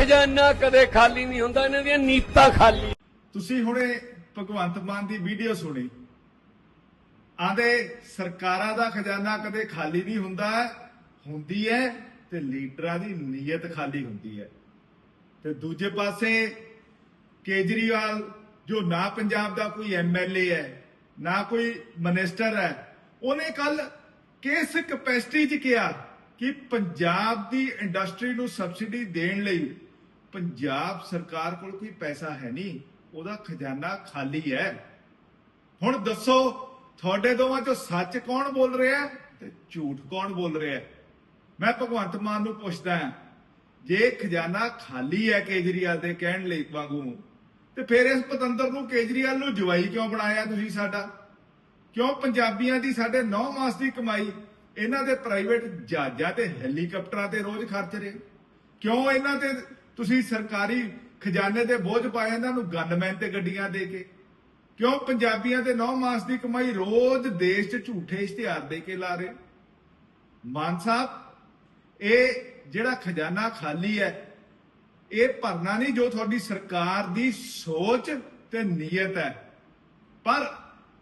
ਖਜ਼ਾਨਾ ਕਦੇ ਖਾਲੀ ਨਹੀਂ ਹੁੰਦਾ, ਇਹਨਾਂ ਦੀਆਂ ਨੀਤਾਂ ਖਾਲੀ। ਤੁਸੀਂ ਹੁਣੇ ਭਗਵੰਤ ਮਾਨ ਦੀ ਵੀਡੀਓ ਸੁਣੀ। ਆਂਦੇ, ਸਰਕਾਰਾਂ ਦਾ ਖਜ਼ਾਨਾ ਕਦੇ ਖਾਲੀ ਨਹੀਂ ਹੁੰਦਾ, ਹੁੰਦੀ ਹੈ ਤੇ ਲੀਡਰਾਂ ਦੀ ਨੀਅਤ ਖਾਲੀ ਹੁੰਦੀ ਹੈ। ਤੇ ਦੂਜੇ ਪਾਸੇ, ਕੇਜਰੀਵਾਲ, ਜੋ ਨਾ ਪੰਜਾਬ ਦਾ ਕੋਈ ਐਮਐਲਏ ਹੈ, ਨਾ ਕੋਈ ਮਿਨਿਸਟਰ ਹੈ, ਉਹਨੇ ਕੱਲ ਕਿਸ ਕਪੈਸਿਟੀ 'ਚ ਕਿਹਾ ਕਿ ਪੰਜਾਬ ਦੀ ਇੰਡਸਟਰੀ ਨੂੰ ਸਬਸਿਡੀ ਦੇਣ ਲਈ ਪੰਜਾਬ ਸਰਕਾਰ ਕੋਲ ਕੋਈ ਪੈਸਾ ਹੈ ਨਹੀਂ, ਉਹਦਾ ਖਜ਼ਾਨਾ ਖਾਲੀ ਹੈ। ਹੁਣ ਦੱਸੋ, ਤੁਹਾਡੇ ਦੋਵਾਂ ਚੋਂ ਸੱਚ ਕੌਣ ਬੋਲ ਰਿਹਾ ਤੇ ਝੂਠ ਕੌਣ ਬੋਲ ਰਿਹਾ ਮੈਂ ਭਗਵੰਤ ਮਾਨ ਨੂੰ ਪੁੱਛਦਾ ਹਾਂ, ਜੇ ਖਜ਼ਾਨਾ ਖਾਲੀ ਹੈ ਕੇਜਰੀਵਾਲ ਦੇ ਕਹਿਣ ਲਈ ਵਾਂਗੂ, ਤੇ ਫਿਰ ਇਸ ਪਤੰਦਰ ਨੂੰ ਕੇਜਰੀਵਾਲ ਨੂੰ ਜਵਾਈ ਕਿਉਂ ਬਣਾਇਆ ਤੁਸੀਂ ਸਾਡਾ? ਕਿਉਂ ਪੰਜਾਬੀਆਂ ਦੀ ਸਾਡੇ 9 ਮਾਸ ਦੀ ਕਮਾਈ, ਇਹਨਾਂ ਦੇ ਪ੍ਰਾਈਵੇਟ ਜਹਾਜ਼ਾਂ ਤੇ ਹੈਲੀਕਾਪਟਰਾਂ ਤੇ ਰੋਜ਼ ਖਰਚ ਰਹੇ? ਕਿਉਂ ਇਹਨਾਂ ਤੇ ਤੁਸੀਂ ਸਰਕਾਰੀ ਖਜ਼ਾਨੇ ਦੇ ਬੋਝ ਪਾਏ ਇਹਨਾਂ ਨੂੰ ਗਨਮੈਨ ਤੇ ਗੱਡੀਆਂ ਦੇ ਕੇ। ਕਿਉਂ ਪੰਜਾਬੀਆਂ ਦੇ 9 ਮਾਸ ਦੀ ਕਮਾਈ ਰੋਜ਼ ਦੇਸ਼ 'ਚ ਝੂਠੇ ਇਸ਼ਤਿਹਾਰ ਦੇ ਕੇ ਲਾ ਰਹੇ? ਮਾਨ ਸਾਹਿਬ, ਇਹ ਜਿਹੜਾ ਖਜ਼ਾਨਾ ਖਾਲੀ ਹੈ, ਇਹ ਭਰਨਾ ਨਹੀਂ ਜੋ ਤੁਹਾਡੀ ਸਰਕਾਰ ਦੀ ਸੋਚ ਤੇ ਨੀਅਤ ਹੈ। ਪਰ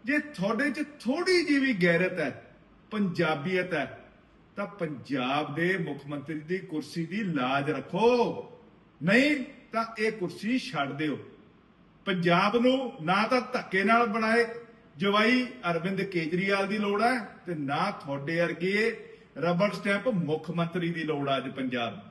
ਜੇ ਤੁਹਾਡੇ 'ਚ ਥੋੜੀ ਜਿਹੀ ਵੀ ਗੈਰਤ ਹੈ, ਪੰਜਾਬੀਅਤ ਹੈ, ਤਾਂ ਪੰਜਾਬ ਦੇ ਮੁੱਖ ਮੰਤਰੀ ਦੀ ਕੁਰਸੀ ਦੀ ਲਾਜ ਰੱਖੋ। ਨਹੀਂ, ਤਾਂ ਇਹ ਕੁਰਸੀ ਛੱਡ ਦਿਓ। ਪੰਜਾਬ ਨੂੰ ਨਾ ਤਾਂ ਧੱਕੇ ਨਾਲ ਬਣਾਏ। ਜਵਾਈ ਅਰਵਿੰਦ ਕੇਜਰੀਵਾਲ ਦੀ ਲੋੜ ਹੈ ਤੇ ਨਾ ਤੁਹਾਡੇ ਵਰਗੇ ਰਬੜ ਸਟੈਂਪ ਮੁੱਖ ਮੰਤਰੀ ਦੀ ਲੋੜ ਹੈ ਅੱਜ ਪੰਜਾਬ ਨੂੰ